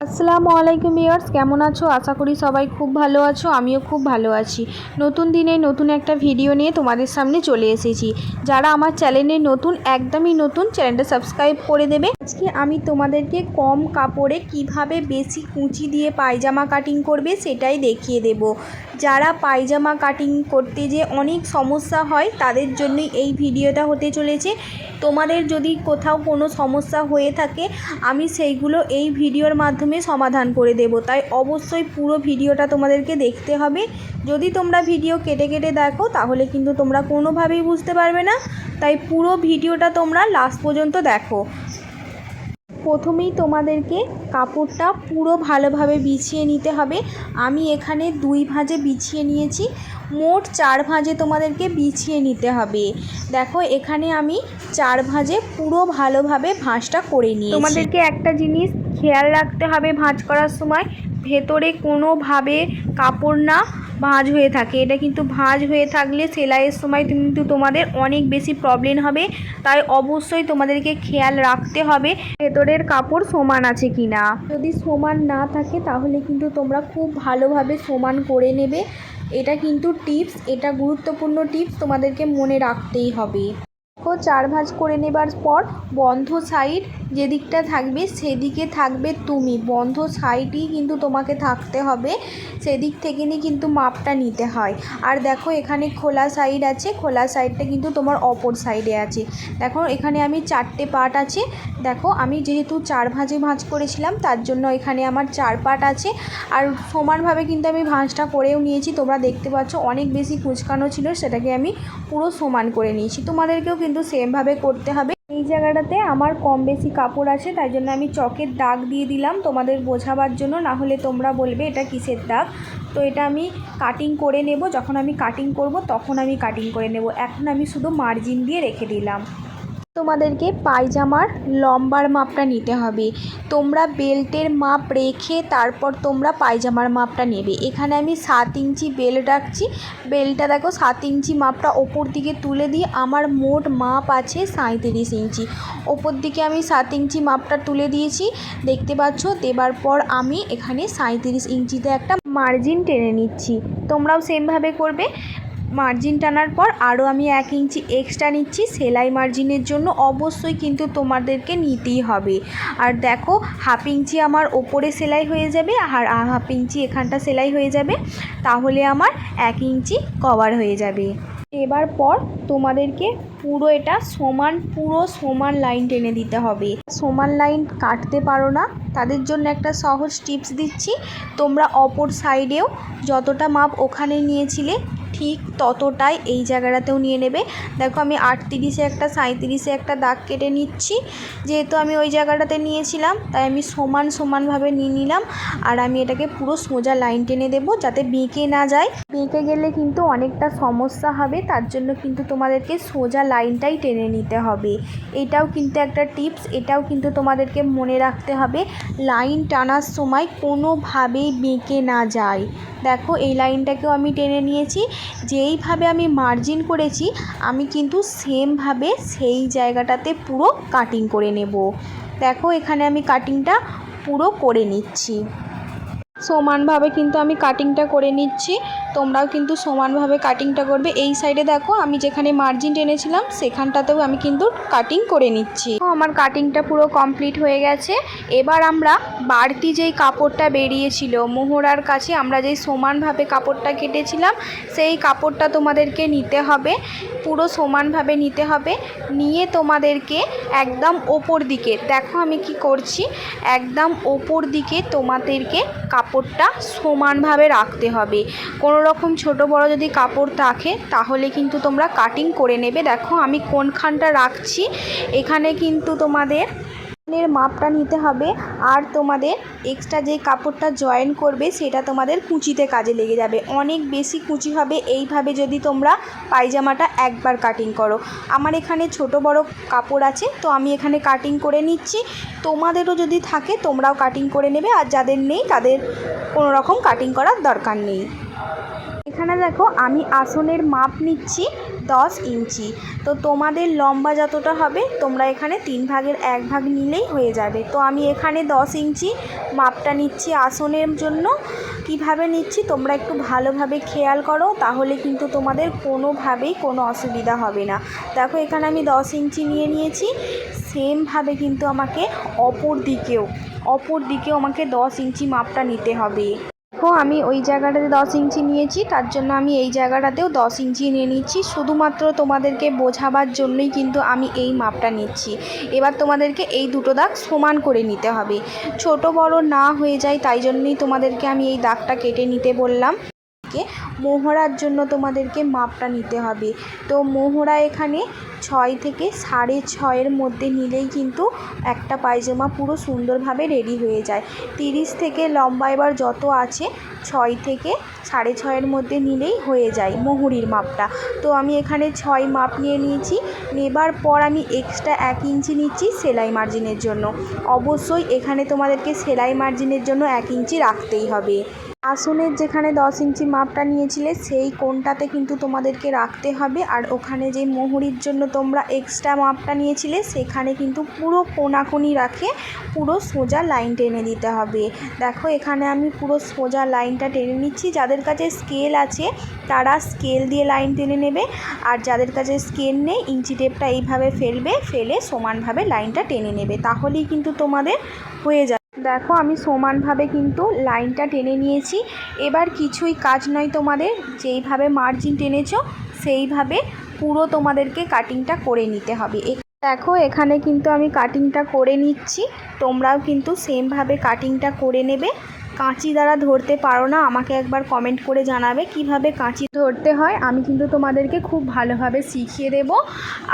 আসসালামু আলাইকুম ইয়ার্স কেমন আছো? আশা করি সবাই খুব ভালো আছো, আমিও খুব ভালো আছি। নতুন দিনে নতুন একটা ভিডিও নিয়ে তোমাদের সামনে চলে এসেছি। যারা আমার চ্যানেলে নতুন, একদমই নতুন, চ্যানেলটা সাবস্ক্রাইব করে দেবে। আজকে আমি তোমাদেরকে কম কাপড়ে কীভাবে বেশি কুঁচি দিয়ে পায়জামা কাটিং করবে সেটাই দেখিয়ে দেব। যারা পায়জামা কাটিং করতে যে অনেক সমস্যা হয়, তাদের জন্যই এই ভিডিওটা হতে চলেছে। তোমাদের যদি কোথাও কোনো সমস্যা হয়ে থাকে, আমি সেইগুলো এই ভিডিওর মাধ্যমে সমাধান করে দেব। তাই অবশ্যই পুরো ভিডিওটা তোমাদেরকে দেখতে হবে। যদি তোমরা ভিডিও কেটে কেটে দেখো, তাহলে কিন্তু তোমরা কোনোভাবেই বুঝতে পারবে না। তাই পুরো ভিডিওটা তোমরা লাস্ট পর্যন্ত দেখো। প্রথমেই তোমাদেরকে কাপড়টা পুরো ভালোভাবে বিছিয়ে নিতে হবে। আমি এখানে দুই ভাঁজে বিছিয়ে নিয়েছি। মোট চার ভাঁজে তোমাদেরকে বিছিয়ে নিতে হবে। দেখো, এখানে আমি চার ভাঁজে পুরো ভালোভাবে ভাঁজটা করে নিই তোমাদেরকে একটা জিনিস খেয়াল রাখতে হবে ভাঁজ করার সময়, ভেতরে কোনোভাবে কাপড় না ভাঁজ হয়ে থাকে। এটা কিন্তু ভাঁজ হয়ে থাকলে সেলাইয়ের সময় কিন্তু তোমাদের অনেক বেশি প্রবলেম হবে। তাই অবশ্যই তোমাদেরকে খেয়াল রাখতে হবে ভেতরের কাপড় সমান আছে কি না যদি সমান না থাকে, তাহলে কিন্তু তোমরা খুব ভালোভাবে সমান করে নেবে। এটা কিন্তু টিপস এটা গুরুত্বপূর্ণ টিপস তোমাদেরকে মনে রাখতেই হবে। চার ভাঁজ করে নেবার পর বন্ধ সাইড যেদিকটা থাকবে সেদিকে থাকবে তুমি। বন্ধ সাইডই কিন্তু তোমাকে থাকতে হবে, সেদিক থেকে নিয়ে কিন্তু মাপটা নিতে হয়। আর দেখো এখানে খোলা সাইড আছে, খোলা সাইডটা কিন্তু তোমার অপর সাইডে আছে। দেখো এখানে আমি চারটে পার্ট আছে। দেখো আমি যেহেতু চার ভাঁজে ভাঁজ করেছিলাম, তার জন্য এখানে আমার চার পার্ট আছে। আর সমানভাবে কিন্তু আমি ভাঁজটা করেও নিয়েছি। তোমরা দেখতে পাচ্ছ অনেক বেশি কুচকানো ছিল, সেটাকে আমি পুরো সমান করে নিয়েছি। তোমাদেরকেও কিন্তু সেমভাবে করতে হবে। এই জায়গাটাতে আমার কম বেশি কাপড় আছে, তাই জন্য আমি চকের দাগ দিয়ে দিলাম তোমাদের বোঝাবার জন্য, না হলে তোমরা বলবে এটা কিসের দাগ। তো এটা আমি কাটিং করে নেব, যখন আমি কাটিং করব তখন আমি কাটিং করে নেব। এখন আমি শুধু মার্জিন দিয়ে রেখে দিলাম। তোমাদেরকে পায়জামার লম্বার মাপটা নিতে হবে। তোমরা বেল্টের মাপ রেখে তারপর তোমরা পায়জামার মাপটা নেবে। এখানে আমি সাত ইঞ্চি বেল্ট রাখছি। বেল্টটা দেখো, সাত ইঞ্চি মাপটা ওপর দিকে তুলে দিয়ে আমার মোট মাপ আছে সাঁত্রিশ ইঞ্চি। ওপর দিকে আমি সাত ইঞ্চি মাপটা তুলে দিয়েছি। দেখতে পাচ্ছ? দেবার পর আমি এখানে সাঁত্রিশ ইঞ্চিতে একটা মার্জিন টেনে নিচ্ছি। তোমরাও সেমভাবে করবে। মার্জিন টানার পর আরও আমি এক ইঞ্চি এক্সট্রা নিচ্ছি। সেলাই মার্জিনের জন্য অবশ্যই কিন্তু তোমাদেরকে নিতেই হবে। আর দেখো, হাফ ইঞ্চি আমার ওপরে সেলাই হয়ে যাবে আর হাফ ইঞ্চি এখানটা সেলাই হয়ে যাবে। তাহলে আমার এক ইঞ্চি কভার হয়ে যাবে। এবার পর তোমাদেরকে পুরো এটা সমান, পুরো সমান লাইন টেনে দিতে হবে। সমান লাইন কাটতে পারো না। তাদের জন্য একটা সহজ টিপস দিচ্ছি। তোমরা অপর সাইডেও যতটা মাপ ওখানে নিয়েছিলে ঠিক ততটাই এই জায়গাটাতেও নিয়ে নেবে। দেখো আমি আটত্রিশে একটা সাঁত্রিশে একটা দাগ কেটে নিচ্ছি। যেহেতু আমি ওই জায়গাটাতে নিয়েছিলাম, তাই আমি সমান সমানভাবে নিয়ে নিলাম। আর আমি এটাকে পুরো সোজা লাইন টেনে দেবো যাতে বেঁকে না যায়। বেঁকে গেলে কিন্তু অনেকটা সমস্যা হবে, তার জন্য কিন্তু তোমাদেরকে সোজা লাইনটাই টেনে নিতে হবে। এটাও কিন্তু একটা টিপস, এটাও কিন্তু তোমাদেরকে মনে রাখতে হবে, লাইন টানার সময় কোনোভাবেই বেঁকে না যায়। দেখো, এই লাইনটাকেও আমি টেনে নিয়েছি। যেইভাবে আমি মার্জিন করেছি, আমি কিন্তু সেমভাবে সেই জায়গাটাতে পুরো কাটিং করে নেব। দেখো, এখানে আমি কাটিংটা পুরো করে নিচ্ছি। সমানভাবে কিন্তু আমি কাটিংটা করে নিচ্ছি। তোমরাও কিন্তু সমানভাবে কাটিংটা করবে। এই সাইডে দেখো, আমি যেখানে মার্জিন টেনেছিলাম, সেখানটাতেও আমি কিন্তু কাটিং করে নিচ্ছি। আমার কাটিংটা পুরো কমপ্লিট হয়ে গেছে। এবার আমরা বাড়তি যেই কাপড়টা বেরিয়েছিল, মোহরার কাছে আমরা যেই সমানভাবে কাপড়টা কেটেছিলাম, সেই কাপড়টা তোমাদেরকে নিতে হবে। পুরো সমানভাবে নিতে হবে। নিয়ে তোমাদেরকে একদম ওপর দিকে, দেখো আমি কি করছি, একদম ওপর দিকে তোমাদেরকে কাপড়টা সমানভাবে রাখতে হবে। কোনো রকম ছোট বড় যদি কাপড় থাকে, তাহলে কিন্তু তোমরা কাটিং করে নেবে। দেখো আমি কোনখানটা রাখছি, এখানে কিন্তু তোমাদের এর মাপটা নিতে হবে। আর তোমাদের এক্সট্রা যে কাপড়টা জয়েন করবে, সেটা তোমাদের কুচিতে কাজে লেগে যাবে। অনেক বেশি কুচি হবে, এইভাবে যদি তোমরা পায়জামাটা একবার কাটিং করো। আমার এখানে ছোট বড় কাপড় আছে, তো আমি এখানে কাটিং করে নিচ্ছি। তোমাদেরও যদি থাকে, তোমরাও কাটিং করে নেবে। আর যাদের নেই, তাদের কোনো রকম কাটিং করার দরকার নেই। এখানে দেখো, আমি আসনের মাপ নিচ্ছি। দশ ইঞ্চি। তো তোমাদের লম্বা যতটা হবে, তোমরা এখানে তিন ভাগের এক ভাগ নিলেই হয়ে যাবে। তো আমি এখানে দশ ইঞ্চি মাপটা নিচ্ছি আসনের জন্য। কীভাবে নিচ্ছি তোমরা একটু ভালোভাবে খেয়াল করো, তাহলে কিন্তু তোমাদের কোনোভাবেই কোনো অসুবিধা হবে না। দেখো, এখানে আমি দশ ইঞ্চি নিয়ে নিয়েছি। সেমভাবে কিন্তু আমাকে অপর দিকেও অপর দিকেও আমাকে দশ ইঞ্চি মাপটা নিতে হবে। দেখো, আমি ওই জায়গাটাতে দশ ইঞ্চি নিয়েছি, তার জন্য আমি এই জায়গাটাতেও দশ ইঞ্চি নিয়ে নিচ্ছি। শুধুমাত্র তোমাদেরকে বোঝাবার জন্যই কিন্তু আমি এই মাপটা নিচ্ছি। এবার তোমাদেরকে এই দুটো দাগ সমান করে নিতে হবে। ছোট বড় না হয়ে যায়, তাই জন্যই তোমাদেরকে আমি এই দাগটা কেটে নিতে বললাম। মোহরার জন্য তোমাদেরকে মাপটা নিতে হবে। তো মোহরা এখানে ছয় থেকে সাড়ে ছয়ের মধ্যে নিলেই কিন্তু একটা পায়জামা পুরো সুন্দরভাবে রেডি হয়ে যায়। তিরিশ থেকে লম্বা এবার যত আছে, ছয় থেকে সাড়ে ছয়ের মধ্যে নিলেই হয়ে যায় মোহরির মাপটা। তো আমি এখানে ছয় মাপ নিয়ে নিয়েছি। নেবার পর আমি এক্সট্রা এক ইঞ্চি নিচ্ছি সেলাই মার্জিনের জন্য। অবশ্যই এখানে তোমাদেরকে সেলাই মার্জিনের জন্য এক ইঞ্চি রাখতেই হবে। আসনের যেখানে দশ ইঞ্চি মাপটা নিয়েছিলে, সেই কোণটাতে কিন্তু তোমাদেরকে রাখতে হবে। আর ওখানে যে মোহরির জন্য তোমরা এক্সট্রা মাপটা নিয়েছিলে, সেখানে কিন্তু পুরো কোনাকুনি রাখে, পুরো সোজা লাইন টেনে দিতে হবে। দেখো, এখানে আমি পুরো সোজা লাইনটা টেনে নিচ্ছি। যাদের কাছে স্কেল আছে, তারা স্কেল দিয়ে লাইন টেনে নেবে। আর যাদের কাছে স্কেল নেই, ইঞ্চি টেপটা এইভাবে ফেলবে, ফেলে সমানভাবে লাইনটা টেনে নেবে। তাহলেই কিন্তু তোমাদের হয়ে যাবে। দেখো, আমি সমানভাবে কিন্তু লাইনটা টেনে নিয়েছি। এবার কিছুই কাজ নয় তোমাদের। যেইভাবে মার্জিন টেনেছো, সেইভাবে পুরো তোমাদেরকে কাটিংটা করে নিতে হবে। দেখো, এখানে কিন্তু আমি কাটিংটা করে নিচ্ছি। তোমরাও কিন্তু সেমভাবে কাটিংটা করে নেবে। কাঁচি দ্বারা ধরতে পারো না, আমাকে একবার কমেন্ট করে জানাবে কীভাবে কাঁচি ধরতে হয়। আমি কিন্তু তোমাদেরকে খুব ভালোভাবে শিখিয়ে দেব।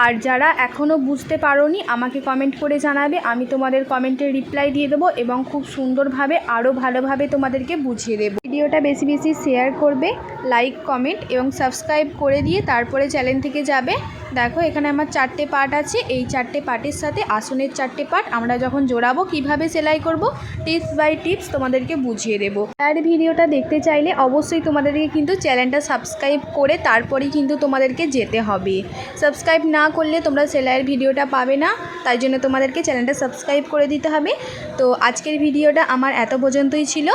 আর যারা এখনও বুঝতে পারোনি, আমাকে কমেন্ট করে জানাবে। আমি তোমাদের কমেন্টের রিপ্লাই দিয়ে দেবো এবং খুব সুন্দরভাবে আরও ভালোভাবে তোমাদেরকে বুঝিয়ে দেবো। ভিডিওটা বেশি বেশি শেয়ার করবে লাইক কমেন্ট এবং সাবস্ক্রাইব করে দিয়ে তারপরে চ্যানেল থেকে যাবে। দেখো, এখানে আমার চারটে পার্ট আছে। এই চারটে পার্টের সাথে আসনের চারটে পার্ট আমরা যখন জোড়াবো, কীভাবে সেলাই করব, টিপস বাই টিপস তোমাদেরকে বুঝিয়ে দেবো। আর ভিডিওটা দেখতে চাইলে অবশ্যই তোমাদেরকে কিন্তু চ্যানেলটা সাবস্ক্রাইব করে তারপরেই কিন্তু তোমাদেরকে যেতে হবে। সাবস্ক্রাইব না করলে তোমরা সেলাইয়ের ভিডিওটা পাবে না, তাই জন্য তোমাদেরকে চ্যানেলটা সাবস্ক্রাইব করে দিতে হবে। তো আজকের ভিডিওটা আমার এত পর্যন্তই ছিল।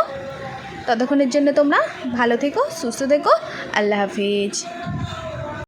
ততক্ষণের জন্য তোমরা ভালো থেকো, সুস্থ থেকো। আল্লাহ হাফিজ।